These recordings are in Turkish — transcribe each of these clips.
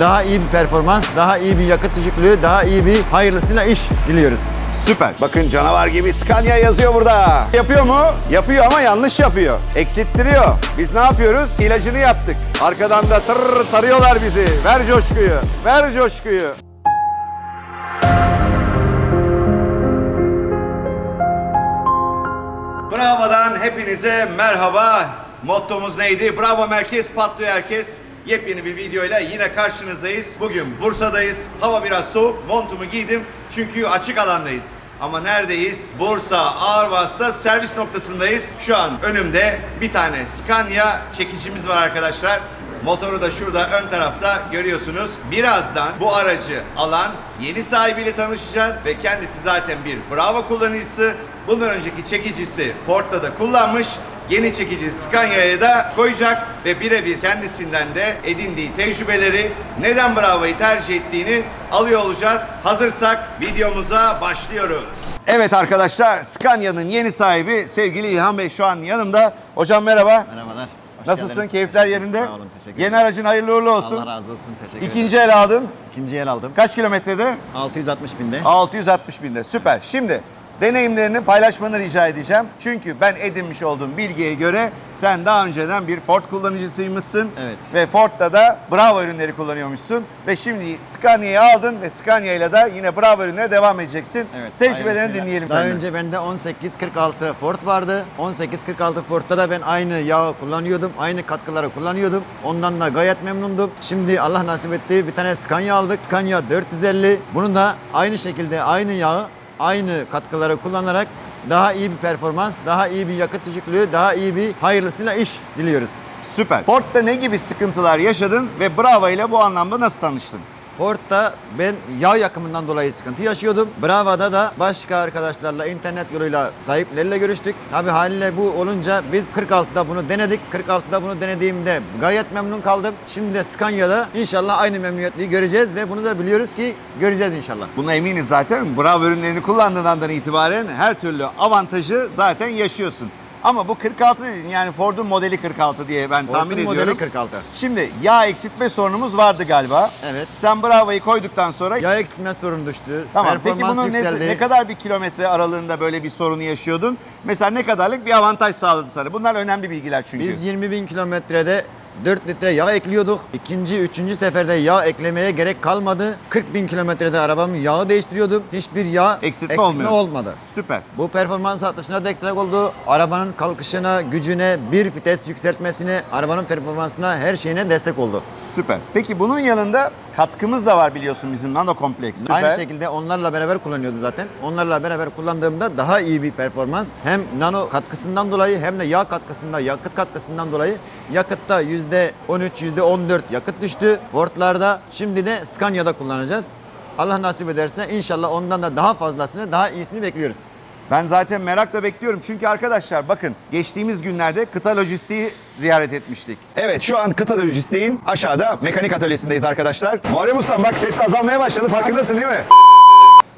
Daha iyi bir performans, daha iyi bir yakıt düşüklüğü, daha iyi bir hayırlısıyla iş diliyoruz. Süper. Bakın canavar gibi Scania yazıyor burada. Yapıyor mu? Yapıyor ama yanlış yapıyor. Eksittiriyor. Biz ne yapıyoruz? İlacını yaptık. Arkadan da tır tarıyorlar bizi. Ver coşkuyu. Ver coşkuyu. Bravo'dan hepinize merhaba. Mottomuz neydi? Bravo merkez patlıyor herkes. Yepyeni bir videoyla yine karşınızdayız. Bugün Bursa'dayız. Hava biraz soğuk. Montumu giydim çünkü açık alandayız. Ama neredeyiz? Bursa Ağırvas'ta servis noktasındayız. Şu an önümde bir tane Scania çekicimiz var arkadaşlar. Motoru da şurada ön tarafta görüyorsunuz. Birazdan bu aracı alan yeni sahibiyle tanışacağız ve kendisi zaten bir Bravo kullanıcısı. Bundan önceki çekicisi Ford'da da kullanmış. Yeni çekici Scania'ya da koyacak ve birebir kendisinden de edindiği tecrübeleri neden Bravo'yu tercih ettiğini alıyor olacağız. Hazırsak videomuza başlıyoruz. Evet arkadaşlar Scania'nın yeni sahibi sevgili İlhan Bey şu an yanımda. Hocam merhaba. Merhabalar. hoş Nasılsın? geldiniz. Keyifler yerinde? Sağ olun, teşekkür Yeni aracın hayırlı uğurlu olsun. Allah razı olsun, teşekkür ederim. İkinci el aldın. İkinci el aldım. Kaç kilometrede? 660 binde. 660 binde. Süper. Şimdi deneyimlerini paylaşmanı rica edeceğim. Çünkü ben edinmiş olduğum bilgiye göre sen daha önceden bir Ford kullanıcısıymışsın. Evet. Ve Ford'da da Bravo ürünleri kullanıyormuşsun. Ve şimdi Scania'yı aldın ve Scania ile de yine Bravo ürünlere devam edeceksin. Evet. Tecrübelerini dinleyelim Daha senden. önce bende 1846 Ford vardı. 1846 Ford'da da ben aynı yağı kullanıyordum. Aynı katkıları kullanıyordum. Ondan da gayet memnundum. Şimdi Allah nasip etti bir tane Scania aldık. Scania 450. Bunun da aynı şekilde aynı yağı, aynı katkıları kullanarak daha iyi bir performans, daha iyi bir yakıt düşüklüğü, daha iyi bir hayırlısıyla iş diliyoruz. Süper. Ford'da ne gibi sıkıntılar yaşadın ve Bravo ile bu anlamda nasıl tanıştın? Ford'da ben yağ yakımından dolayı sıkıntı yaşıyordum. Bravo'da da başka arkadaşlarla internet yoluyla sahiplerle görüştük. Tabi haliyle bu olunca biz 46'da bunu denedik. 46'da bunu denediğimde gayet memnun kaldım. Şimdi de Scania'da inşallah aynı memnuniyetliği göreceğiz ve bunu da biliyoruz ki göreceğiz inşallah. Buna eminiz zaten. Bravo ürünlerini kullandığın andan itibaren her türlü avantajı zaten yaşıyorsun. Ama bu 46 dedin yani Ford'un modeli 46 diye ben tahmin Ford'un ediyorum. modeli 46. Şimdi yağ eksiltme sorunumuz vardı galiba. Evet. Sen Bravo'yu koyduktan sonra Yağ eksiltme sorunu düştü. Tamam. Peki Performans bunun ne, yükseldi. ne kadar bir kilometre aralığında böyle bir sorunu yaşıyordun? Mesela ne kadarlık bir avantaj sağladı sana? Bunlar önemli bilgiler çünkü. Biz 20 bin kilometrede 4 litre yağ ekliyorduk. İkinci, üçüncü seferde yağ eklemeye gerek kalmadı. 40 bin kilometrede arabamın yağı değiştiriyordum. Hiçbir yağ Eksiltme olmuyor. olmadı. Süper. Bu performans artışına destek oldu. Arabanın kalkışına, gücüne, bir vites yükseltmesine, arabanın performansına, her şeyine destek oldu. Süper. Peki bunun yanında katkımız da var biliyorsun bizim nano kompleks. Süper. Aynı şekilde onlarla beraber kullanıyordu zaten. Onlarla beraber kullandığımda daha iyi bir performans hem nano katkısından dolayı hem de yağ katkısında, yakıt katkısından dolayı yakıtta %13, %14 yakıt düştü. Ford'larda şimdi de Scania'da kullanacağız. Allah nasip ederse inşallah ondan da daha fazlasını, daha iyisini bekliyoruz. Ben zaten merakla bekliyorum. Çünkü arkadaşlar bakın geçtiğimiz günlerde kıta lojistiği ziyaret etmiştik. Evet şu an kıta lojistiğin aşağıda mekanik atölyesindeyiz arkadaşlar. Muharrem Ustam bak ses azalmaya başladı farkındasın değil mi?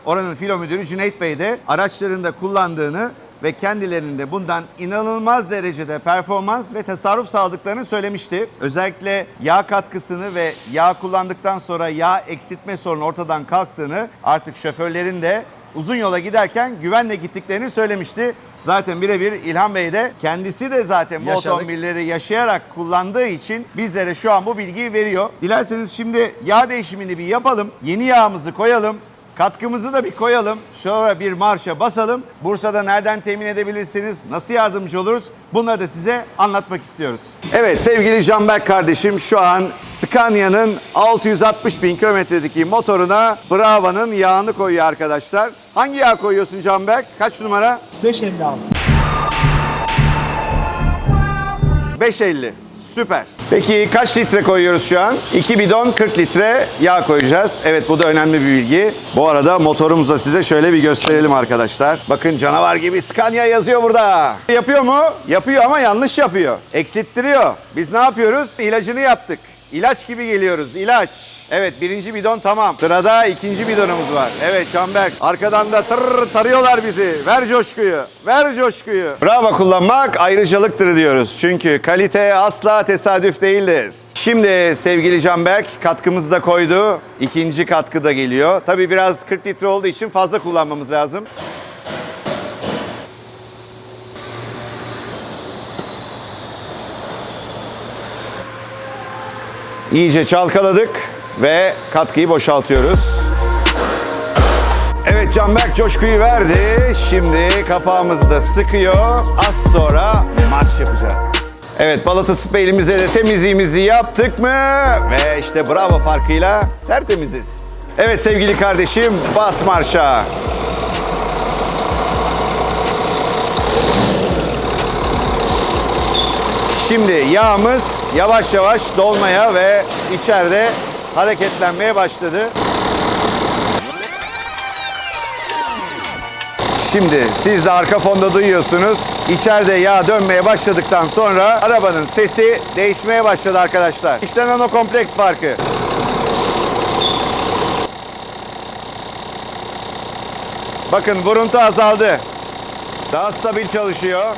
Oranın filo müdürü Cüneyt Bey de araçlarında kullandığını ve kendilerinde bundan inanılmaz derecede performans ve tasarruf sağladıklarını söylemişti. Özellikle yağ katkısını ve yağ kullandıktan sonra yağ eksiltme sorunu ortadan kalktığını artık şoförlerin de uzun yola giderken güvenle gittiklerini söylemişti. Zaten birebir İlhan Bey de kendisi de zaten bu Yaşadık. otomobilleri yaşayarak kullandığı için bizlere şu an bu bilgiyi veriyor. Dilerseniz şimdi yağ değişimini bir yapalım. Yeni yağımızı koyalım. Katkımızı da bir koyalım. Şöyle bir marşa basalım. Bursa'da nereden temin edebilirsiniz? Nasıl yardımcı oluruz? Bunları da size anlatmak istiyoruz. Evet sevgili Canberk kardeşim şu an Scania'nın 660 bin kilometredeki motoruna Brava'nın yağını koyuyor arkadaşlar. Hangi yağ koyuyorsun Canberk? Kaç numara? 550 aldım. 5.50. Süper. Peki kaç litre koyuyoruz şu an? 2 bidon 40 litre yağ koyacağız. Evet bu da önemli bir bilgi. Bu arada motorumuzu da size şöyle bir gösterelim arkadaşlar. Bakın canavar gibi Scania yazıyor burada. Yapıyor mu? Yapıyor ama yanlış yapıyor. Eksittiriyor. Biz ne yapıyoruz? İlacını yaptık. İlaç gibi geliyoruz. ilaç. Evet birinci bidon tamam. Sırada ikinci bidonumuz var. Evet Canberk. Arkadan da tır tarıyorlar bizi. Ver coşkuyu. Ver coşkuyu. Bravo kullanmak ayrıcalıktır diyoruz. Çünkü kalite asla tesadüf değildir. Şimdi sevgili Canberk katkımızı da koydu. İkinci katkı da geliyor. Tabii biraz 40 litre olduğu için fazla kullanmamız lazım. İyice çalkaladık ve katkıyı boşaltıyoruz. Evet Canberk coşkuyu verdi. Şimdi kapağımızı da sıkıyor. Az sonra marş yapacağız. Evet balata spreyimize de temizliğimizi yaptık mı? Ve işte bravo farkıyla tertemiziz. Evet sevgili kardeşim bas marşa. Şimdi yağımız yavaş yavaş dolmaya ve içeride hareketlenmeye başladı. Şimdi siz de arka fonda duyuyorsunuz. İçeride yağ dönmeye başladıktan sonra arabanın sesi değişmeye başladı arkadaşlar. İşte nano kompleks farkı. Bakın vuruntu azaldı. Daha stabil çalışıyor.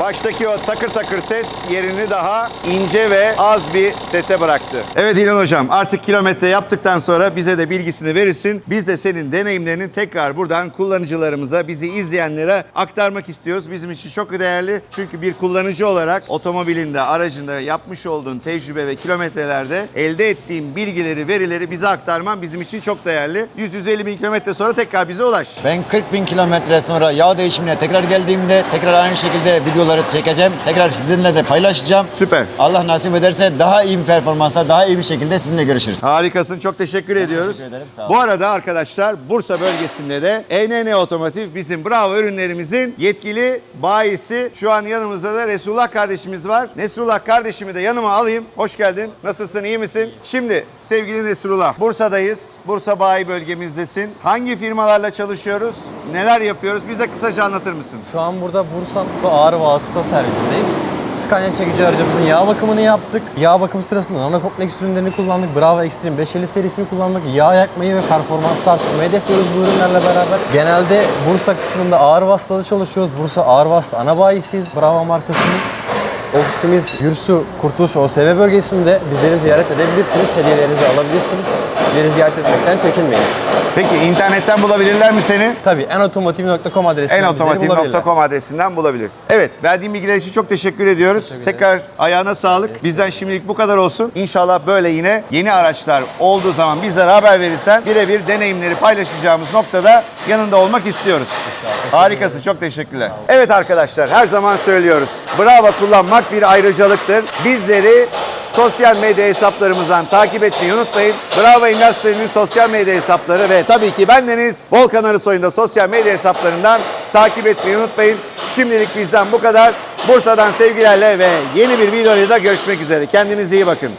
Baştaki o takır takır ses yerini daha ince ve az bir sese bıraktı. Evet İlhan Hocam artık kilometre yaptıktan sonra bize de bilgisini verirsin. Biz de senin deneyimlerini tekrar buradan kullanıcılarımıza, bizi izleyenlere aktarmak istiyoruz. Bizim için çok değerli. Çünkü bir kullanıcı olarak otomobilinde, aracında yapmış olduğun tecrübe ve kilometrelerde elde ettiğin bilgileri, verileri bize aktarman bizim için çok değerli. 100-150 bin kilometre sonra tekrar bize ulaş. Ben 40 bin kilometre sonra yağ değişimine tekrar geldiğimde tekrar aynı şekilde videoları çekeceğim. Tekrar sizinle de paylaşacağım. Süper. Allah nasip ederse daha iyi bir performansla daha iyi bir şekilde sizinle görüşürüz. Harikasın. Çok teşekkür ediyoruz. teşekkür ederim, sağ olun. Bu arada arkadaşlar Bursa bölgesinde de ENN Otomotiv bizim Bravo ürünlerimizin yetkili bayisi. Şu an yanımızda da Resulullah kardeşimiz var. Nesrullah kardeşimi de yanıma alayım. Hoş geldin. Nasılsın? iyi misin? Şimdi sevgili Nesrullah Bursa'dayız. Bursa bayi bölgemizdesin. Hangi firmalarla çalışıyoruz? Neler yapıyoruz? Bize kısaca anlatır mısın? Şu an burada Bursa ağır vasıta servisindeyiz. Scania çekici aracımızın yağ bakımını yaptık. Yağ bakımı sırasında nano ürünlerini kullandık. Bravo Extreme 550 serisini kullandık. Yağ yakmayı ve performansı arttırmayı hedefliyoruz bu ürünlerle beraber. Genelde Bursa kısmında ağır vasıtada çalışıyoruz. Bursa ağır vasıta ana bayisiyiz. Bravo markasının. Ofisimiz Yursu Kurtuluş OSB bölgesinde. Bizleri ziyaret edebilirsiniz. Hediyelerinizi alabilirsiniz. Bizleri ziyaret etmekten çekinmeyiz. Peki internetten bulabilirler mi seni? Tabii enotomotiv.com adresinden enotomotiv.com adresinden bulabiliriz. Evet, verdiğin bilgiler için çok teşekkür ediyoruz. Tekrar ayağına sağlık. Bizden şimdilik bu kadar olsun. İnşallah böyle yine yeni araçlar olduğu zaman bizlere haber verirsen birebir deneyimleri paylaşacağımız noktada yanında olmak istiyoruz. Harikasın, çok teşekkürler. Evet arkadaşlar, her zaman söylüyoruz. Bravo kullanmak bir ayrıcalıktır. Bizleri sosyal medya hesaplarımızdan takip etmeyi unutmayın. Bravo Industry'nin sosyal medya hesapları ve tabii ki bendeniz Volkan Arısoy'un da sosyal medya hesaplarından takip etmeyi unutmayın. Şimdilik bizden bu kadar. Bursa'dan sevgilerle ve yeni bir videoyla da görüşmek üzere. Kendinize iyi bakın.